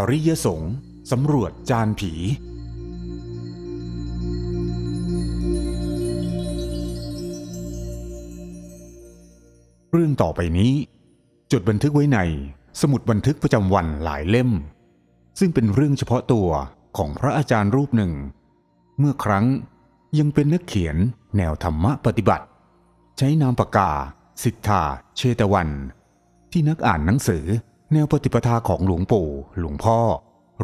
อริยสงฆ์สำรวจจานผี เรื่องต่อไปนี้ จดบันทึกไว้ในสมุดบันทึกประจำวันหลายเล่ม ซึ่งเป็นเรื่องเฉพาะตัวของพระอาจารย์รูปหนึ่ง เมื่อครั้งยังเป็นนักเขียนแนวธรรมะปฏิบัติ ใช้นามปากกา สิทธาเชตวัน ที่นักอ่านหนังสือ แนวปฏิปทาของหลวงปู่หลวงพ่อ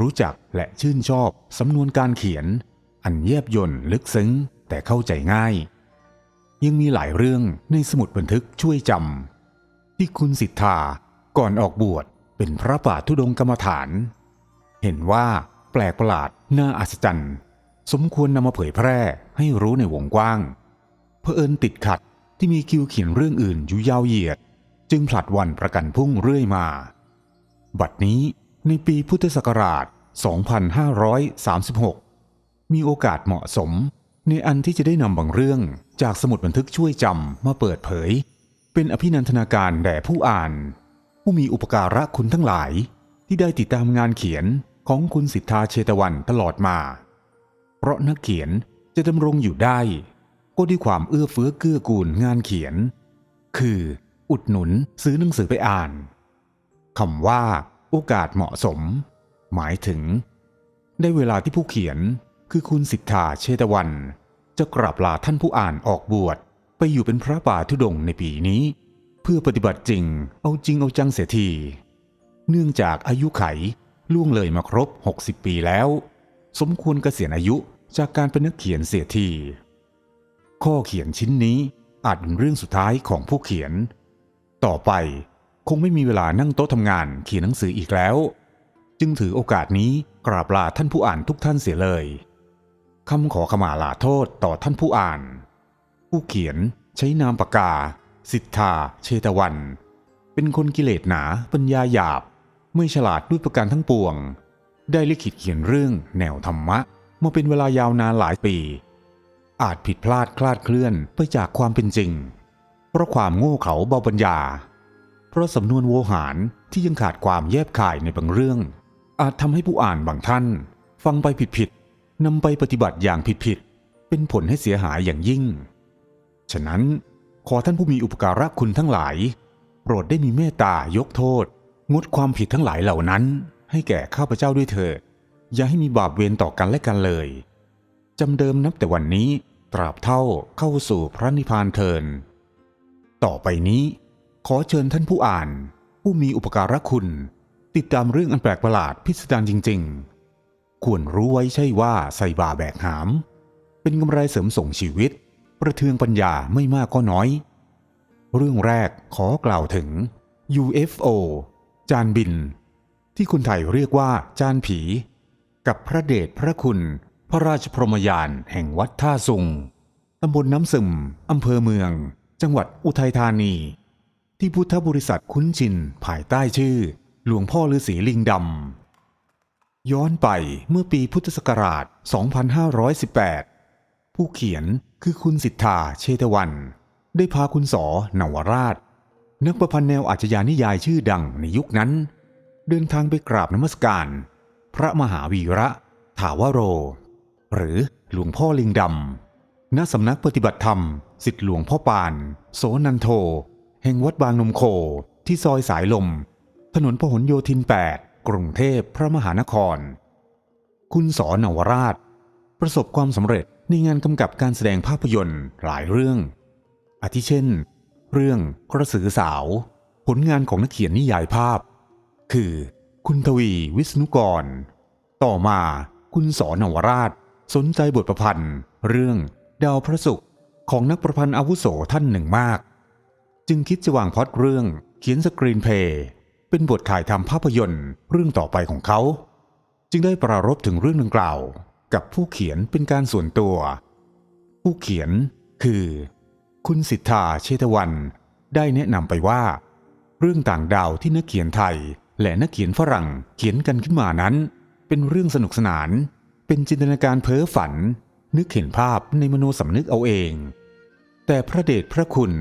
รู้จักและชื่นชอบสำนวนการเขียน อันแยบยนต์ลึกซึ้ง แต่เข้าใจง่าย ยังมีหลายเรื่องในสมุดบันทึกช่วยจำที่คุณสิทธาก่อนออกบวชเป็นพระป่าธุดงค์กรรมฐาน เห็นว่าแปลกประหลาดน่าอัศจรรย์ สมควรนำมาเผยแพร่ให้รู้ในวงกว้างเพอเอิญติดขัดที่มีคิวเขียนเรื่องอื่นอยู่ยาวเหยียด จึงผลัดวันประกันพุ่งเรื่อยมา บัดนี้ในปีพุทธศักราช 2536 มีโอกาสเหมาะสม ในอันที่จะได้นำบางเรื่องจากสมุดบันทึกช่วยจำมาเปิดเผย เป็นอภินันทนาการแด่ผู้อ่าน ผู้มีอุปการะคุณทั้งหลาย ที่ได้ติดตามงานเขียนของคุณสิทธาเชตวันตลอดมา เพราะนักเขียนจะดำรงอยู่ได้ ก็ด้วยความเอื้อเฟื้อเกื้อกูลงานเขียน คือ อุดหนุนซื้อหนังสือไปอ่าน คำว่าโอกาสเหมาะสม หมายถึง ได้เวลาที่ผู้เขียนคือคุณสิทธาเชตวัน จะกราบลาท่านผู้อ่านออกบวช ไปอยู่เป็นพระป่าธุดงค์ในปีนี้ เพื่อปฏิบัติจริงเอาจริงเอาจังเสียที เนื่องจากอายุไขล่วงเลยมาครบ 60 ปีแล้ว สมควรเกษียณอายุจากการเป็นนักเขียนเสียที ข้อเขียนชิ้นนี้อาจเป็นเรื่องสุดท้ายของผู้เขียน ต่อไป คงไม่มีเวลานั่งโต๊ะทำงานเขียนหนังสืออีกแล้ว จึงถือโอกาสนี้กราบลาท่านผู้อ่านทุกท่านเสียเลยคำขอขมาลาโทษต่อท่านผู้อ่าน ผู้เขียนใช้นามปากกา สิทธา เชตวัน เป็นคนกิเลสหนาปัญญาหยาบ ไม่ฉลาดด้วยประการทั้งปวง ได้ลิขิตเขียนเรื่องแนวธรรมะมาเป็นเวลายาวนานหลายปี อาจผิดพลาดคลาดเคลื่อนไปจากความเป็นจริง เพราะความโง่เขลาเบาปัญญา เพราะสำนวนโวหารที่ยังขาดความแยบคายในบางเรื่อง อาจทำให้ผู้อ่านบางท่าน ฟังไปผิดๆนำไปปฏิบัติอย่างผิดๆเป็นผลให้เสียหายอย่างยิ่ง ฉะนั้นขอท่านผู้มีอุปการะคุณทั้งหลาย โปรดได้มีเมตตายกโทษ งดความผิดทั้งหลายเหล่านั้น ให้แก่ข้าพเจ้าด้วยเถิดอย่าให้มีบาปเวรต่อกันและกันเลยจำเดิมนับแต่วันนี้ตราบเท่าเข้าสู่พระนิพพานเทิน ต่อไปนี้ ขอเชิญท่านผู้อ่าน ผู้มีอุปการะคุณ ติดตามเรื่องอันแปลกประหลาดพิสดารจริง ๆ ควรรู้ไว้ใช่ว่าใส่บาแบกหาม เป็นกำไรเสริมส่งชีวิต ประเทืองปัญญาไม่มากก็น้อย เรื่องแรกขอกล่าวถึง UFO จานบิน ที่คนไทยเรียกว่าจานผี กับพระเดชพระคุณ พระราชพรหมยานแห่งวัดท่าสุงตำบลน้ำซึมอำเภอเมือง จังหวัดอุทัยธานี ที่พุทธบริษัทคุ้นชินภายใต้ชื่อ หลวงพ่อฤาษีลิงดำ ย้อนไปเมื่อปีพุทธศักราช 2518 ผู้เขียนคือคุณสิทธาเชตวัน ได้พาคุณสอนวราช นักประพันธ์แนวอาชญานิยายชื่อดังในยุคนั้น เดินทางไปกราบนมัสการ พระมหาวีระถาวโร หรือหลวงพ่อลิงดำณสำนักปฏิบัติธรรม สิทธิหลวงพ่อปาน โสนันโท แห่งวัดบางนมโคที่ซอยสายลม ถนนพหลโยธิน 8 กรุงเทพพระมหานคร คุณสอนวราช ประสบความสำเร็จในงานกำกับการแสดงภาพยนตร์หลายเรื่อง อาทิเช่น เรื่องกระสือสาว ผลงานของนักเขียนนิยายภาพ คือ คุณทวีวิษณุกร ต่อมาคุณสอนวราช สนใจบทประพันธ์ เรื่องดาวพระศุกร์ของนักประพันธ์อาวุโสท่านหนึ่งมาก จึงคิดจะวางพอดเรื่องเขียนสกรีนเพย์เป็นบทถ่ายทำภาพยนตร์เรื่องต่อไปของเขา จึงได้ปรารภถึงเรื่องดังกล่าว กับผู้เขียนเป็นการส่วนตัว ผู้เขียนคือ คุณสิทธาเชตวัน ได้แนะนำไปว่า เรื่องต่างดาวที่นักเขียนไทย และนักเขียนฝรั่งเขียนกันขึ้นมานั้น เป็นเรื่องสนุกสนาน เป็นจินตนาการเพ้อฝัน นึกเห็นภาพในมโนสำนึกเอาเอง แต่พระเดชพระคุณ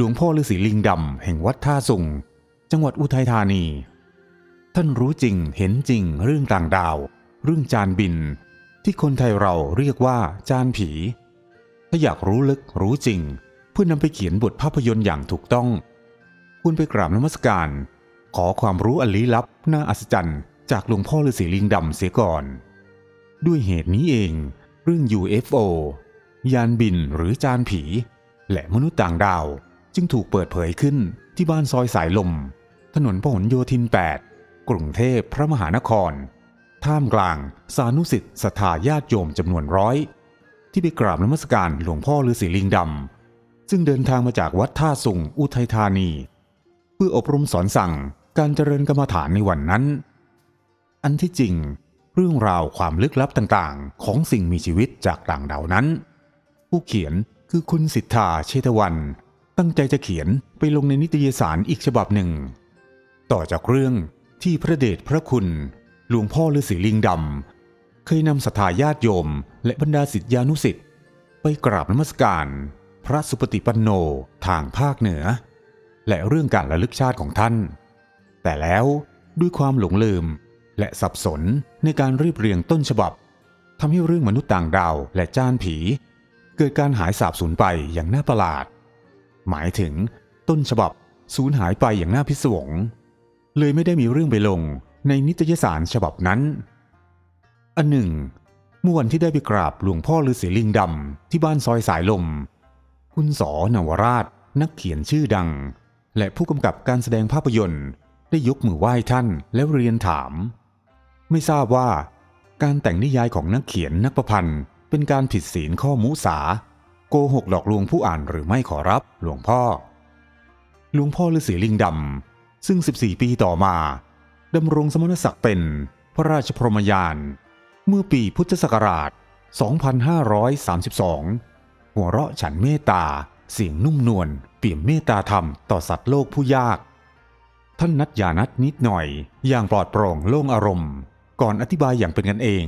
หลวงพ่อฤาษีลิงดำแห่งวัดท่าสุง จังหวัดอุทัยธานี ท่านรู้จริงเห็นจริงเรื่องต่างดาว เรื่องจานบิน ที่คนไทยเราเรียกว่าจานผี ถ้าอยากรู้ลึกรู้จริง เพื่อนำไปเขียนบทภาพยนตร์อย่างถูกต้อง คุณไปกราบนมัสการ ขอความรู้อันลี้ลับน่าอัศจรรย์จากหลวงพ่อฤาษีลิงดำเสียก่อน ด้วยเหตุนี้เอง เรื่อง UFO ยานบินหรือจานผี และมนุษย์ต่างดาว จึงถูกเปิดเผยขึ้นที่บ้านซอยสายลม ถนนพหลโยธิน 8 กรุงเทพพระมหานคร ท่ามกลางสานุสิทธิ์ศรัทธาญาติโยมจำนวนร้อย ที่ไปกราบนมัสการหลวงพ่อฤาษีลิงดำ ซึ่งเดินทางมาจากวัดท่าสุงอุทัยธานี เพื่ออบรมสอนสั่งการเจริญกรรมฐานในวันนั้น อันที่จริง เรื่องราวความลึกลับต่างๆ ของสิ่งมีชีวิตจากต่างดาวนั้น ผู้เขียนคือคุณสิทธาเชตวัน ตั้งใจจะเขียนไปลงในนิตยสารอีกฉบับหนึ่ง ต่อจากเรื่องที่พระเดชพระคุณ หลวงพ่อฤาษีลิงดำเคยนำศรัทธาญาติโยม และบรรดาศิษยานุศิษย์ไปกราบนมัสการ พระสุปฏิปันโนทางภาคเหนือ และเรื่องการระลึกชาติของท่าน แต่แล้วด้วยความหลงลืมและสับสนในการรีบเรียงต้นฉบับทำให้เรื่องมนุษย์ต่างดาวและจ้านผี เกิดการหายสาบสูญไปอย่างน่าประหลาด หมายถึงต้นฉบับสูญหายไปอย่างน่าพิศวง เลยไม่ได้มีเรื่องไปลงในนิตยสารฉบับนั้น อันหนึ่ง เมื่อวันที่ได้ไปกราบหลวงพ่อฤาษีลิงดำที่บ้านซอยสายลม คุณสอนวราชนักเขียนชื่อดัง และผู้กำกับการแสดงภาพยนตร์ ได้ยกมือไหว้ท่านแล้วเรียนถาม ไม่ทราบว่า การแต่งนิยายของนักเขียนนักประพันธ์เป็นการผิดศีลข้อมุสา โกหกหลอกลวงผู้อ่านหรือไม่ขอรับหลวงพ่อ หลวงพ่อฤาษีลิงดำซึ่ง 14 ปีต่อมาดำรงสมณศักดิ์เป็นพระราชพรหมยาน เมื่อปีพุทธศักราช 2532 หัวเราะฉันเมตตา เสียงนุ่มนวลเปี่ยมเมตตาธรรมต่อสัตว์โลกผู้ยาก ท่านนัดยานัดนิดหน่อย อย่างปลอดโปร่งโล่งอารมณ์ ก่อนอธิบายอย่างเป็นกันเอง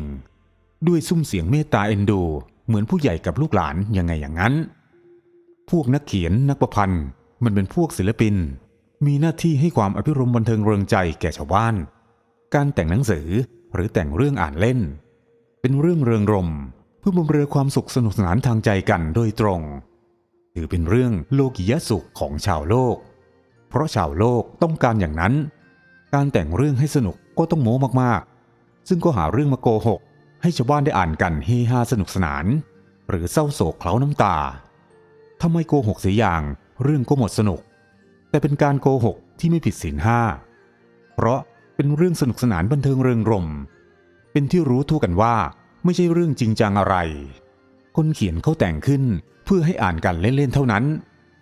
ด้วยซุ้มเสียงเมตตาเอ็นดู เหมือนผู้ใหญ่กับลูกหลานยังไงอย่างนั้น พวกนักเขียนนักประพันธ์มันเป็นพวกศิลปิน มีหน้าที่ให้ความอภิรมย์บันเทิงเริงใจแก่ชาวบ้าน การแต่งหนังสือหรือแต่งเรื่องอ่านเล่น เป็นเรื่องเริงรม เพื่อบำเรอความสุขสนุกสนานทางใจกันโดยตรงถือเป็นเรื่องโลกิยสุขของชาวโลก เพราะชาวโลกต้องการอย่างนั้น การแต่งเรื่องให้สนุกก็ต้องโม้มากๆ ซึ่งก็หาเรื่องมาโกหก ให้ชาวบ้านได้อ่านกันเฮฮาสนุกสนาน หรือเศร้าโศกเคล้าน้ำตาถ้าไมโกหกเสียอย่างเรื่องก็หมดสนุก แต่เป็นการโกหกที่ไม่ผิดศีลห้าเพราะเป็นเรื่องสนุกสนานบันเทิงเริงรม เป็นที่รู้ทั่วกันว่าไม่ใช่เรื่องจริงจังอะไร คนเขียนเขาแต่งขึ้นเพื่อให้อ่านกันเล่นๆเท่านั้น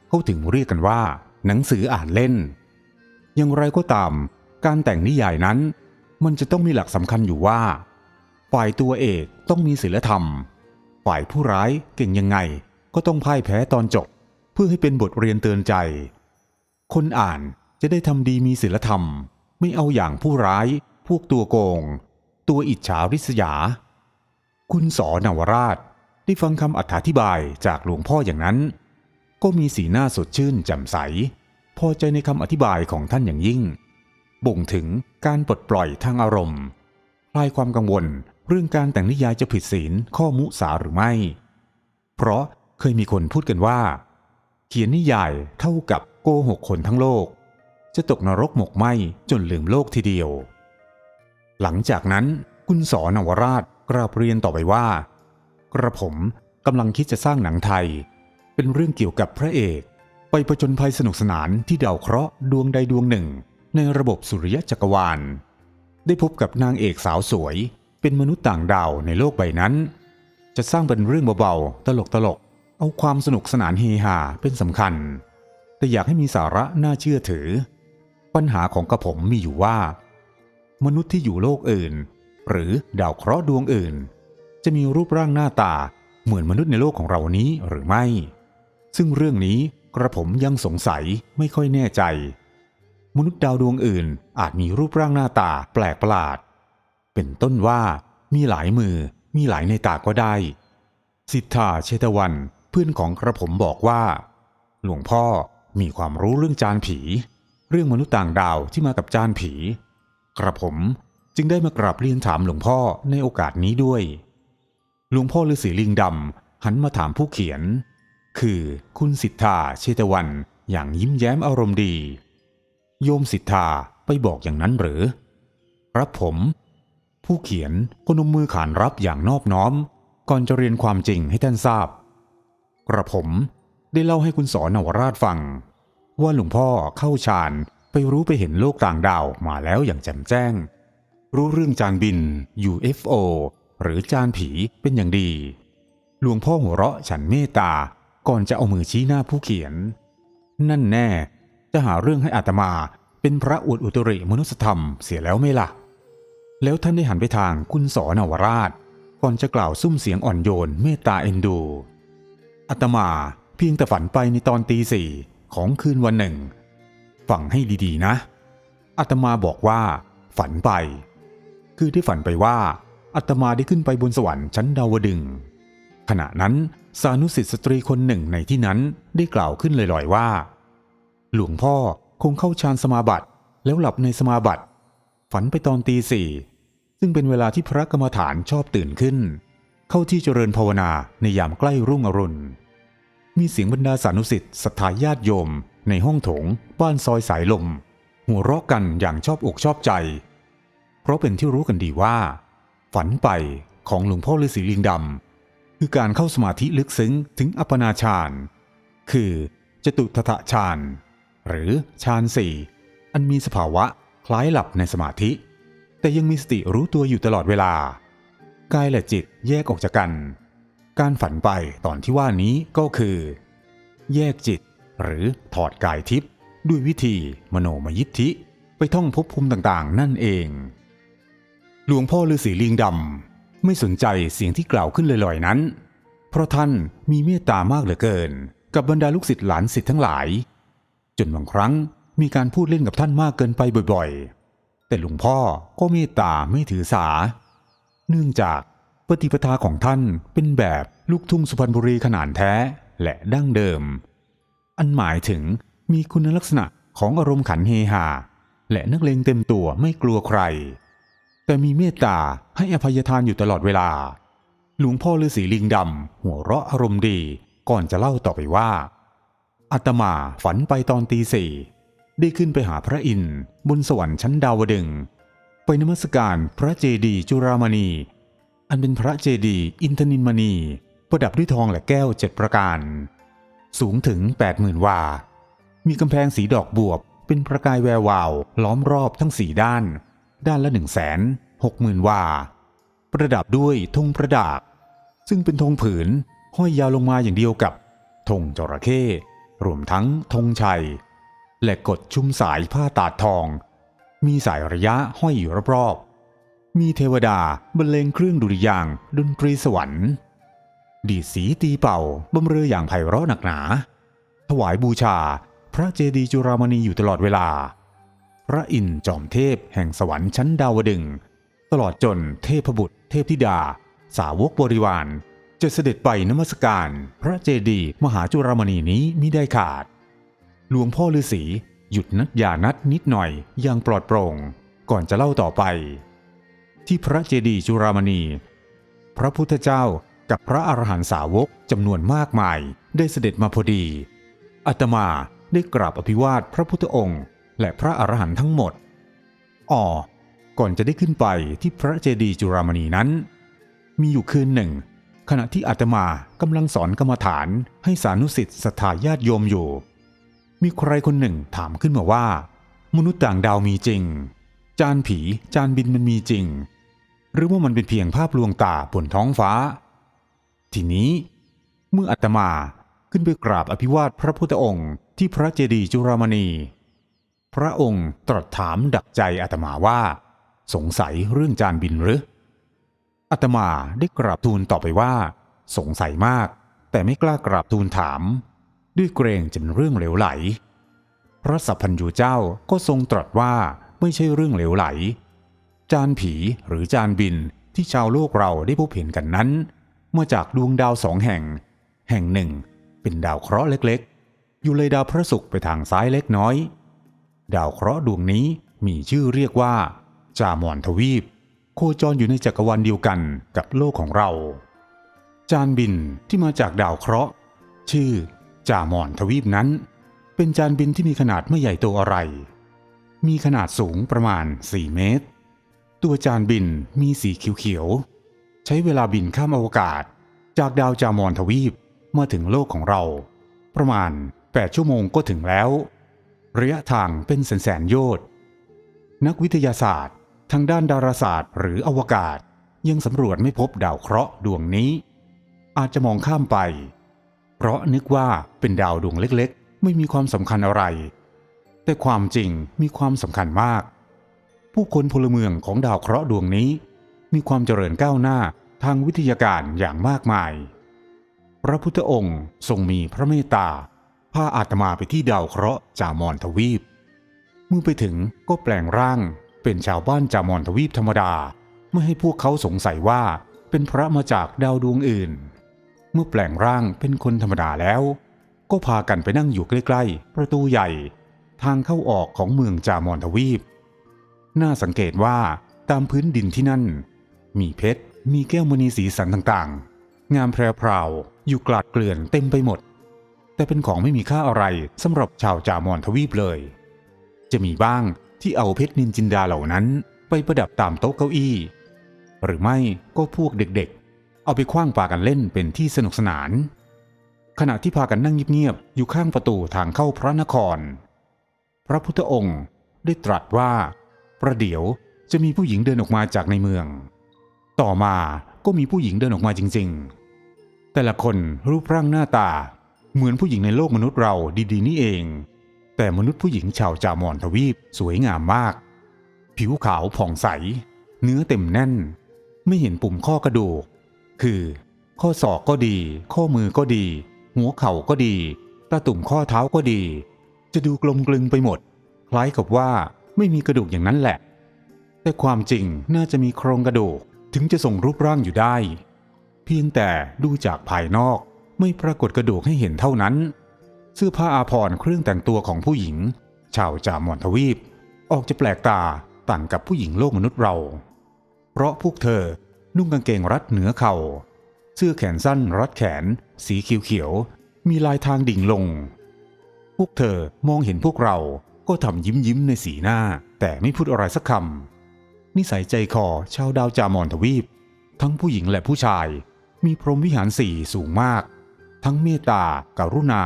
เขาถึงเรียกกันว่า หนังสืออ่านเล่น อย่างไรก็ตาม การแต่งนิยายนั้น มันจะต้องมีหลักสำคัญอยู่ว่า ฝ่ายตัวเอกต้องมีศีลธรรม ฝ่ายผู้ร้ายเก่งยังไง ก็ต้องพ่ายแพ้ตอนจบ เพื่อให้เป็นบทเรียนเตือนใจ คนอ่านจะได้ทำดีมีศีลธรรม ไม่เอาอย่างผู้ร้าย พวกตัวโกง ตัวอิจฉาริษยา คุณสอนวราชได้ฟังคำอธิบายจากหลวงพ่ออย่างนั้น ก็มีสีหน้าสดชื่นแจ่มใส พอใจในคำอธิบายของท่านอย่างยิ่ง บ่งถึงการปลดปล่อยทางอารมณ์คลายความกังวล เรื่องการแต่งนิยายจะผิดศีลข้อมุสาหรือไม่ เพราะเคยมีคนพูดกันว่า เขียนนิยายเท่ากับโกหกคนทั้งโลก จะตกนรกหมกไหมจนลืมโลกทีเดียว หลังจากนั้นคุณสอนวราชกราบเรียนต่อไปว่า กระผมกำลังคิดจะสร้างหนังไทย เป็นเรื่องเกี่ยวกับพระเอก ไปผจญภัยสนุกสนานที่ดาวเคราะห์ดวงใดดวงหนึ่ง ในระบบสุริยะจักรวาล ได้พบกับนางเอกสาวสวย เป็นมนุษย์ต่างดาวในโลกใบนั้น จะสร้างเป็นเรื่องเบาๆ ตลกตลกๆเอาความสนุกสนานเฮฮาเป็นสำคัญ แต่อยากให้มีสาระน่าเชื่อถือ ปัญหาของกระผมมีอยู่ว่า มนุษย์ที่อยู่โลกอื่น หรือดาวเคราะห์ดวงอื่น จะมีรูปร่างหน้าตาเหมือนมนุษย์ในโลกของเรานี้หรือไม่ ซึ่งเรื่องนี้กระผมยังสงสัยไม่ค่อยแน่ใจ มนุษย์ดาวดวงอื่นอาจมีรูปร่างหน้าตาแปลกประหลาด เป็นต้นว่ามีหลายมือมีหลายในตาก็ได้ สิทธาเชตวันเพื่อนของกระผมบอกว่า หลวงพ่อมีความรู้เรื่องจานผี เรื่องมนุษย์ต่างดาวที่มากับจานผี กระผมจึงได้มากราบเรียนถามหลวงพ่อในโอกาสนี้ด้วย หลวงพ่อฤาษีลิงดำหันมาถามผู้เขียน คือคุณสิทธาเชตวันอย่างยิ้มแย้มอารมณ์ดี โยมสิทธาไปบอกอย่างนั้นหรือรับผม ผู้เขียนก็นมมือขานรับอย่างนอบน้อม ก่อนจะเรียนความจริงให้ท่านทราบ กระผมได้เล่าให้คุณสอนนวราชฟัง ว่าหลวงพ่อเข้าฌานไปรู้ไปเห็นโลกต่างดาวมาแล้วอย่างแจ่มแจ้ง รู้เรื่องจานบิน UFO หรือจานผีเป็นอย่างดี หลวงพ่อหัวเราะฉันเมตตาก่อนจะเอามือชี้หน้าผู้เขียน นั่นแน่จะหาเรื่องให้อาตมาเป็นพระอวดอุตริมนุสธรรมเสียแล้วไม่ล่ะ แล้วท่านได้หันไปทางคุณสอนวราช ก่อนจะกล่าวซุ้มเสียงอ่อนโยนเมตตาเอ็นดูอาตมาเพียงแต่ฝันไปในตอนตีสี่ของคืนวันหนึ่ง ฟังให้ดีๆนะอาตมาบอกว่า ฝันไป คือได้ฝันไปว่าอาตมาได้ขึ้นไปบนสวรรค์ชั้นดาวดึง ขณะนั้นสานุสิทธิสตรีคนหนึ่งในที่นั้นได้กล่าวขึ้นลอยๆว่า หลวงพ่อคงเข้าฌานสมาบัติแล้วหลับในสมาบัติ ฝันไปตอนตีสี่ซึ่งเป็นเวลาที่พระกรรมฐานชอบตื่นขึ้น เข้าที่เจริญภาวนาในยามใกล้รุ่งอรุณ มีเสียงบรรดาสานุสิทธิ์ศรัทธาญาติโยม ในห้องโถง บ้านซอยสายลม หัวเราะกันอย่างชอบอกชอบใจ เพราะเป็นที่รู้กันดีว่า ฝันไปของหลวงพ่อฤาษีลิงดำคือการเข้าสมาธิลึกซึ้งถึงอัปปนาฌานคือจตุทถฌานหรือฌานสี่อันมีสภาวะ คล้ายหลับในสมาธิ แต่ยังมีสติรู้ตัวอยู่ตลอดเวลา กายและจิตแยกออกจากกัน การฝันไปตอนที่ว่านี้ก็คือ แยกจิต หรือถอดกายทิพย์ด้วยวิธีมโนมยิทธิไปท่องภพภูมิต่างๆ นั่นเอง หลวงพ่อฤาษีลิงดำไม่สนใจเสียงที่กล่าวขึ้นลอยๆนั้น เพราะท่านมีเมตตามากเหลือเกิน กับบรรดาลูกศิษย์หลานศิษย์ทั้งหลาย จนบางครั้ง มีการพูดเล่นกับท่านมากเกินไปบ่อยๆ แต่หลวงพ่อก็เมตตาไม่ถือสา เนื่องจากปฏิปทาของท่านเป็นแบบลูกทุ่งสุพรรณบุรีขนาดแท้และดั้งเดิม อันหมายถึงมีคุณลักษณะของอารมณ์ขันเฮฮาและนักเลงเต็มตัวไม่กลัวใคร แต่มีเมตตาให้อภัยทานอยู่ตลอดเวลา หลวงพ่อฤาษีลิงดำหัวเราะอารมณ์ดีก่อนจะเล่าต่อไปว่าอาตมาฝันไปตอนตีสี่ ได้ขึ้นไปหาพระอินทร์บนสวรรค์ชั้นดาวดึงไปนมัสการพระเจดีย์จุรามณี อันเป็นพระเจดีย์อินทนินมณี ประดับด้วยทองและแก้วเจ็ดประการ สูงถึง 80,000 วา มีกำแพงสีดอกบวบเป็นประกายแวววาวล้อมรอบทั้งสี่ด้าน ด้านละ1 6 0 0 0 0วา ประดับด้วยธงประดาบ ซึ่งเป็นธงผืนห้อยยาวลงมาอย่างเดียวกับธงจระเข้รวมทั้งธงชัย และกดชุ่มสายผ้าตาดทอง มีสายระยะห้อยอยู่รอบๆ มีเทวดาบรรเลงเครื่องดุริยางดนตรีสวรรค์ ดีดสีตีเป่าบำเรออย่างไพเราะหนักหนา ถวายบูชาพระเจดีย์จุรามณีอยู่ตลอดเวลา พระอินทร์จอมเทพแห่งสวรรค์ชั้นดาวดึงสตลอดจนเทพบุตร เทพธิดา สาวกบริวารจะเสด็จไปนมัสการ พระเจดีย์มหาจุรามณีนี้มิได้ขาด หลวงพ่อฤาษีหยุดนัดยานัดนิดหน่อยอย่างปลอดโปร่ง ก่อนจะเล่าต่อไป ที่พระเจดีย์จุรามณี พระพุทธเจ้ากับพระอรหันตสาวกจำนวนมากมายได้เสด็จมาพอดีอาตมาได้กราบอภิวาทพระพุทธองค์ และพระอรหันต์ทั้งหมดอ๋อก่อนจะได้ขึ้นไปที่พระเจดีย์จุรามณีนั้น มีอยู่คืนหนึ่ง ขณะที่อาตมากำลังสอนกรรมฐานให้สานุสิทธิ์ศรัทธาญาติโยมอยู่ มีใครคนหนึ่งถามขึ้นมาว่า มนุษย์ต่างดาวมีจริง จานผีจานบินมันมีจริง หรือว่ามันเป็นเพียงภาพลวงตาบนท้องฟ้า ทีนี้เมื่ออาตมาขึ้นไปกราบอภิวาทพระพุทธองค์ที่พระเจดีย์จุรามณี พระองค์ตรัสถามดักใจอาตมาว่า สงสัยเรื่องจานบินหรืออาตมาได้กราบทูลต่อไปว่า สงสัยมาก แต่ไม่กล้ากราบทูลถาม ด้วยเกรงจะเป็นเรื่องเหลวไหล พระสัพพัญญูเจ้าก็ทรงตรัสว่าไม่ใช่เรื่องเหลวไหล จานผีหรือจานบินที่ชาวโลกเราได้พบเห็นกันนั้นมาจากดวงดาวสองแห่ง แห่งหนึ่ง เป็นดาวเคราะห์เล็กๆ อยู่เลยดาวพระศุกร์ไปทางซ้ายเล็กน้อย ดาวเคราะห์ดวงนี้มีชื่อเรียกว่า จามอนทวีป โคจรอยู่ในจักรวาลเดียวกันกับโลกของเรา จานบินที่มาจากดาวเคราะห์ ชื่อ จ่ามอนทวีปนั้น เป็นจานบินที่มีขนาดไม่ใหญ่โตอะไร มีขนาดสูงประมาณ 4 เมตร ตัวจานบินมีสีเขียวๆ ใช้เวลาบินข้ามอวกาศ จากดาวจามอนทวีปมาถึงโลกของเรา ประมาณ 8 ชั่วโมงก็ถึงแล้ว ระยะทางเป็นแสนๆโยชน์นักวิทยาศาสตร์ ทางด้านดาราศาสตร์ หรืออวกาศยังสำรวจไม่พบดาวเคราะห์ดวงนี้ อาจจะมองข้ามไป เพราะนึกว่าเป็นดาวดวงเล็กๆ ไม่มีความสำคัญอะไร แต่ความจริงมีความสำคัญมาก ผู้คนพลเมืองของดาวเคราะห์ดวงนี้ มีความเจริญก้าวหน้าทางวิทยาการอย่างมากมาย พระพุทธองค์ทรงมีพระเมตตาพาอาตมาไปที่ดาวเคราะห์จามอนทวีป เมื่อไปถึงก็แปลงร่างเป็นชาวบ้านจามอนทวีปธรรมดา ไม่ให้พวกเขาสงสัยว่าเป็นพระมาจากดาวดวงอื่น มื่อแปลงร่างเป็นคนธรรมดาแล้ว ก็พากันไปนั่งอยู่ใกล้ๆ ประตูใหญ่ ทางเข้าออกของเมืองจามอนทวีป น่าสังเกตว่าตามพื้นดินที่นั่น มีเพชร มีแก้วมณีสีสันต่างๆ งามแพรวๆอยู่กลาดเกลื่อนเต็มไปหมด แต่เป็นของไม่มีค่าอะไรสำหรับชาวจามอนทวีปเลย จะมีบ้างที่เอาเพชรนินจินดาเหล่านั้นไปประดับตามโต๊ะเก้าอี้ หรือไม่ก็พวกเด็ก เอาไปคว้างปากันเล่นเป็นที่สนุกสนาน ขณะที่พากันนั่งเงียบๆอยู่ข้างประตูทางเข้าพระนคร พระพุทธองค์ได้ตรัสว่า ประเดี๋ยวจะมีผู้หญิงเดินออกมาจากในเมือง ต่อมาก็มีผู้หญิงเดินออกมาจริง ๆ แต่ละคนรูปร่างหน้าตา เหมือนผู้หญิงในโลกมนุษย์เราดีๆ นี่เอง แต่มนุษย์ผู้หญิงชาวจามอนทวีปสวยงามมาก ผิวขาวผ่องใส เนื้อเต็มแน่น ไม่เห็นปุ่มข้อกระดูก คือ ข้อศอกก็ดี ข้อมือก็ดี หัวเข่าก็ดีตาตุ่มข้อเท้าก็ดี จะดูกลมกลึงไปหมด คล้ายกับว่าไม่มีกระดูกอย่างนั้นแหละ แต่ความจริงน่าจะมีโครงกระดูกถึงจะส่งรูปร่างอยู่ได้ เพียงแต่ดูจากภายนอกไม่ปรากฏกระดูกให้เห็นเท่านั้น เสื้อผ้าอาภรณ์เครื่องแต่งตัวของผู้หญิง ชาวจามอนทวีป ออกจะแปลกตาต่างกับผู้หญิงโลกมนุษย์เรา เพราะพวกเธอ นุ่งกางเกงรัดเหนือเข่า เสื้อแขนสั้นรัดแขน สีเขียวๆ มีลายทางดิ่งลง พวกเธอมองเห็นพวกเราก็ทำยิ้มยิ้มในสีหน้า แต่ไม่พูดอะไรสักคำ นิสัยใจคอชาวดาวจามอนทวีป ทั้งผู้หญิงและผู้ชาย มีพรหมวิหารสี่สูงมาก ทั้งเมตตาการุณา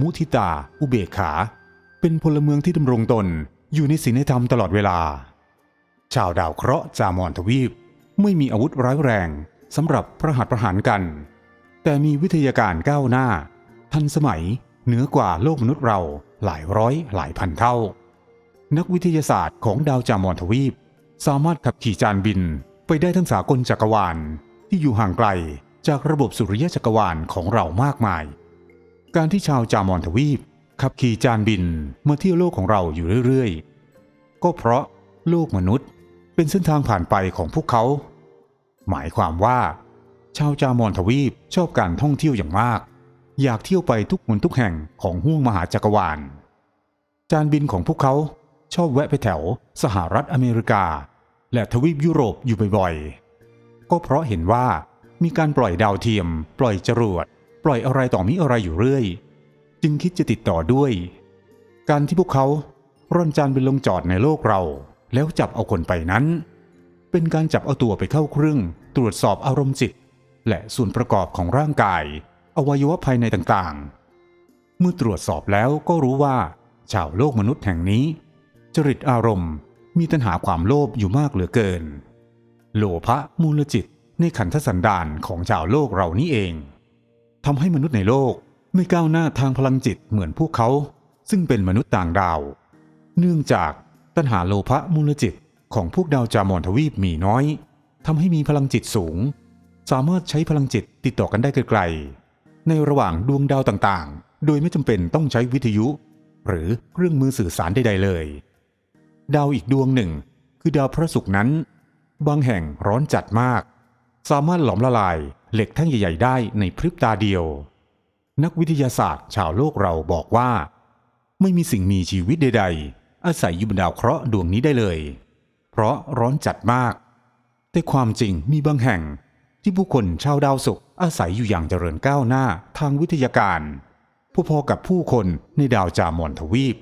มุทิตา อุเบกขา เป็นพลเมืองที่ดำรงตนอยู่ในศีลธรรมตลอดเวลา ชาวดาวเคราะห์จามอนทวีป ไม่มีอาวุธร้ายแรงสำหรับประหัตประหารกัน แต่มีวิทยาการก้าวหน้า ทันสมัยเหนือกว่าโลกมนุษย์เราหลายร้อยหลายพันเท่า นักวิทยาศาสตร์ของดาวจามอนทวีป สามารถขับขี่จานบินไปได้ทั้งสากลจักรวาลที่อยู่ห่างไกลจากระบบสุริยะจักรวาลของเรามากมาย การที่ชาวจามอนทวีป ขับขี่จานบินมาเที่ยวโลกของเราอยู่เรื่อยๆ ก็เพราะโลกมนุษย์ เป็นเส้นทางผ่านไปของพวกเขา หมายความว่า ชาวจามอนทวีปชอบการท่องเที่ยวอย่างมาก อยากเที่ยวไปทุกหนทุกแห่งของห้วงมหาจักรวาล จานบินของพวกเขาชอบแวะไปแถวสหรัฐอเมริกา และทวีปยุโรปอยู่บ่อยๆ ก็เพราะเห็นว่ามีการปล่อยดาวเทียม ปล่อยจรวด ปล่อยอะไรต่อมีอะไรอยู่เรื่อย จึงคิดจะติดต่อด้วย การที่พวกเขาร่อนจานบินลงจอดในโลกเรา แล้วจับเอาคนไปนั้น เป็นการจับเอาตัวไปเข้าเครื่อง ตรวจสอบอารมณ์จิต และส่วนประกอบของร่างกาย อวัยวะภายในต่างๆ เมื่อตรวจสอบแล้วก็รู้ว่า ชาวโลกมนุษย์แห่งนี้ จริตอารมณ์มีตัณหาความโลภอยู่มากเหลือเกิน โลภะมูลจิตในขันธสันดานของชาวโลกเรานี่เองทำให้มนุษย์ในโลกไม่ก้าวหน้าทางพลังจิตเหมือนพวกเขา ซึ่งเป็นมนุษย์ต่างดาว เนื่องจาก ตัณหาโลภะมูลจิตของพวกดาวจามอนทวีปมีน้อยทำให้มีพลังจิตสูง สามารถใช้พลังจิตติดต่อกันได้ไกลๆในระหว่างดวงดาวต่างๆ โดยไม่จำเป็นต้องใช้วิทยุ หรือเครื่องมือสื่อสารใดๆเลย ดาวอีกดวงหนึ่ง คือดาวพระศุกร์นั้น บางแห่งร้อนจัดมาก สามารถหลอมละลายเหล็กแท่งใหญ่ ๆ ได้ในพริบตาเดียว นักวิทยาศาสตร์ชาวโลกเราบอกว่า ไม่มีสิ่งมีชีวิตใด ๆ อาศัยอยู่บนดาวเคราะห์ดวงนี้ได้เลย เพราะร้อนจัดมาก แต่ความจริงมีบางแห่งที่ผู้คนชาวดาวศุกร์อาศัยอยู่อย่างเจริญก้าวหน้าทางวิทยาการพอๆกับผู้คนในดาวจามอนทวีป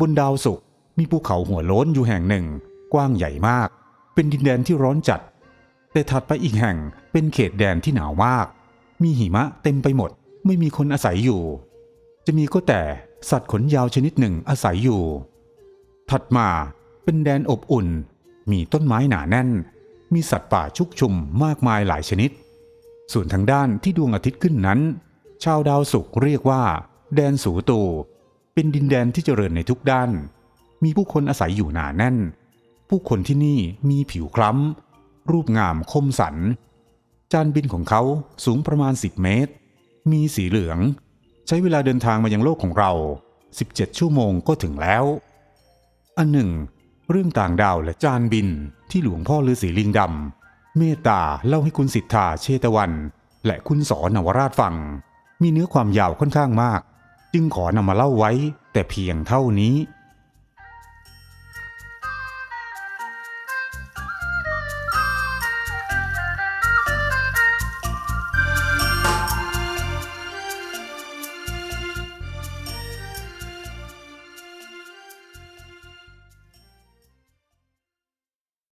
บนดาวศุกร์มีภูเขาหัวโล้นอยู่แห่งหนึ่ง กว้างใหญ่มาก เป็นดินแดนที่ร้อนจัด แต่ถัดไปอีกแห่งเป็นเขตแดนที่หนาวมาก มีหิมะเต็มไปหมด ไม่มีคนอาศัยอยู่ จะมีก็แต่สัตว์ขนยาวชนิดหนึ่งอาศัยอยู่ ถัดมาเป็นแดนอบอุ่น มีต้นไม้หนาแน่น มีสัตว์ป่าชุกชุมมากมายหลายชนิด ส่วนทางด้านที่ดวงอาทิตย์ขึ้นนั้น ชาวดาวศุกร์เรียกว่า แดนสูตูเป็นดินแดนที่เจริญในทุกด้าน มีผู้คนอาศัยอยู่หนาแน่น ผู้คนที่นี่มีผิวคล้ำ รูปงามคมสัน จานบินของเขาสูงประมาณ 10 เมตร มีสีเหลือง ใช้เวลาเดินทางมายังโลกของเรา 17 ชั่วโมงก็ถึงแล้ว อันหนึ่ง เรื่องต่างดาวและจานบินที่หลวงพ่อฤาษีลิงดำเมตตาเล่าให้คุณสิทธาเชตวัน และคุณสอนนวราชฟัง มีเนื้อความยาวค่อนข้างมาก จึงขอนำมาเล่าไว้แต่เพียงเท่านี้